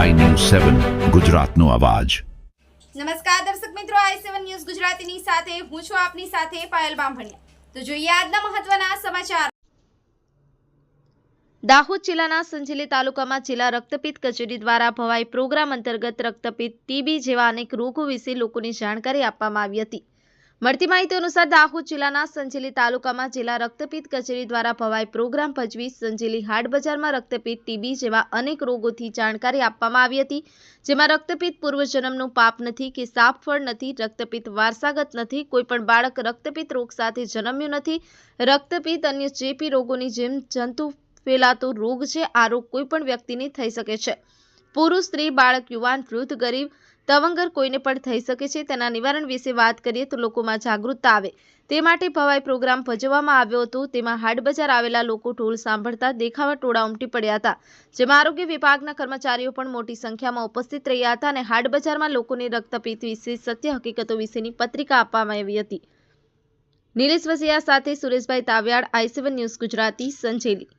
સેવન ગુજરાતનો અવાજ. નમસ્કાર દર્શક મિત્રો આઈ સેવન ન્યૂઝ ગુજરાતીની સાથે હું છું આપની સાથે પાયલ બામભણિયા. તો જોઈએ આજના મહત્વના સમાચાર. દાહોદ જિલ્લાના સંજેલી તાલુકામાં જિલ્લા રક્તપિત્ત કચેરી દ્વારા ભવાઈ પ્રોગ્રામ અંતર્ગત રક્તપિત્ત ટીબી જેવા અનેક રોગો વિશે લોકોની જાણકારી આપવામાં આવી હતી. મળતી માહિતી અનુસાર દાહોદ જિલ્લાના સંજેલી તાલુકામાં જિલ્લા રક્તપિત્ત કચેરી દ્વારા ભવાઈ પ્રોગ્રામ ભજવી સંજેલી હાટ બજારમાં રક્તપિત્ત ટીબી જેવા અનેક રોગોથી જાણકારી આપવામાં આવી હતી, જેમાં રક્તપિત્ત પૂર્વજન્મનું પાપ નથી કે સાપ ફળ નથી, રક્તપિત્ત વારસાગત નથી કોઈ પણ બાળક રક્તપિત્ત રોગ સાથે જન્મ્યું નથી. રક્તપિત્ત અન્ય ચેપી રોગોની જેમ જંતુ ફેલાતો રોગ છે, આ રોગ કોઈ પણ વ્યક્તિને થઈ શકે છે. પુરુષ, સ્ત્રી, બાળક, યુવાન, વૃદ્ધ, ગરીબ તવંગર કોઈને પણ થઈ શકે છે તેના નિવારણ વિશે વાત કરીએ તો લોકોમાં જાગૃતતા આવે. તે માટે ભવાઈ પ્રોગ્રામ ભજવવામાં આવ્યો હતો. તેમાં હાટ બજાર આવેલા લોકો ઢોલ સાંભળતા દેખાવા ટોળા ઉમટી પડ્યા હતા. જેમાં આરોગ્ય વિભાગના કર્મચારીઓ પણ મોટી સંખ્યામાં ઉપસ્થિત રહ્યા હતા અને હાટ બજારમાં લોકોને રક્તપીત વિશે સત્ય હકીકતો વિશેની પત્રિકા આપવામાં આવી હતી. નિલેશ વસિયા સાથે સુરેશભાઈ તાવ્યાડ આઈ ન્યૂઝ ગુજરાતી, સંજેલી.